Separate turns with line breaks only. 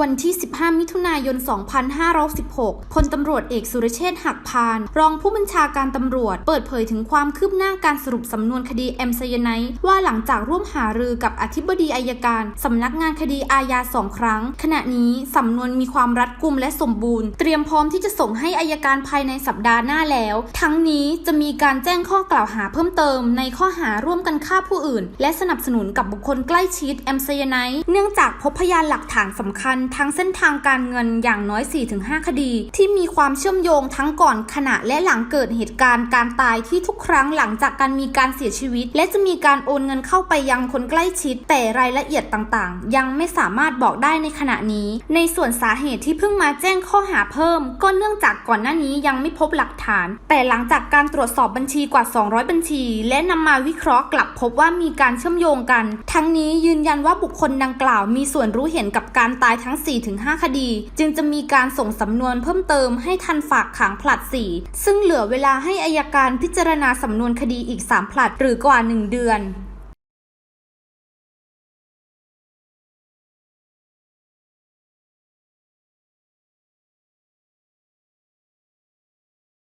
วันที่ 15 มิถุนายน 2516 พลตำรวจเอกสุรเชษฐ์หักพาน รองผู้บัญชาการตำรวจ เปิดเผยถึงความคืบหน้าการสรุปสำนวนคดีแอมไซยไนท์ว่าหลังจากร่วมหารือกับอธิบดีอายการ สำนักงานคดีอาญาสองครั้ง ขณะนี้สำนวนมีความรัดกุมและสมบูรณ์ เตรียมพร้อมที่จะส่งให้อายการภายในสัปดาห์หน้าแล้ว ทั้งนี้จะมีการแจ้งข้อกล่าวหาเพิ่มเติม ในข้อหาร่วมกันฆ่าผู้อื่น และสนับสนุนกับบุคคลใกล้ชิดแอมไซยไนท์เนื่องจากพบพยานหลักฐานสำคัญทั้งเส้นทางการเงินอย่างน้อย 4-5 คดี ที่มีความเชื่อมโยงทั้งก่อนขณะและหลังเกิดเหตุการณ์การตายที่ทุกครั้งหลังจากการมีการเสียชีวิต และจะมีการโอนเงินเข้าไปยังคนใกล้ชิด แต่รายละเอียดต่างๆ ยังไม่สามารถบอกได้ในขณะนี้ ในส่วนสาเหตุที่เพิ่งมาแจ้งข้อหาเพิ่ม ก็เนื่องจากก่อนหน้านี้ยังไม่พบหลักฐาน แต่หลังจากการตรวจสอบบัญชีกว่า 200 บัญชี และนำมาวิเคราะห์กลับพบว่ามีการเชื่อมโยงกัน ทั้งนี้ยืนยันว่าบุคคลดังกล่าวมีส่วนรู้เห็นกับการตายทั้ง4-5 คดี จึงจะมีการส่งสำนวนเพิ่มเติมให้ทันฝากขังผลัด 4 ซึ่งเหลือเวลาให้อายการพิจารณาสำนวนคดีอีก 3 ผลัดหรือกว่า 1 เดือน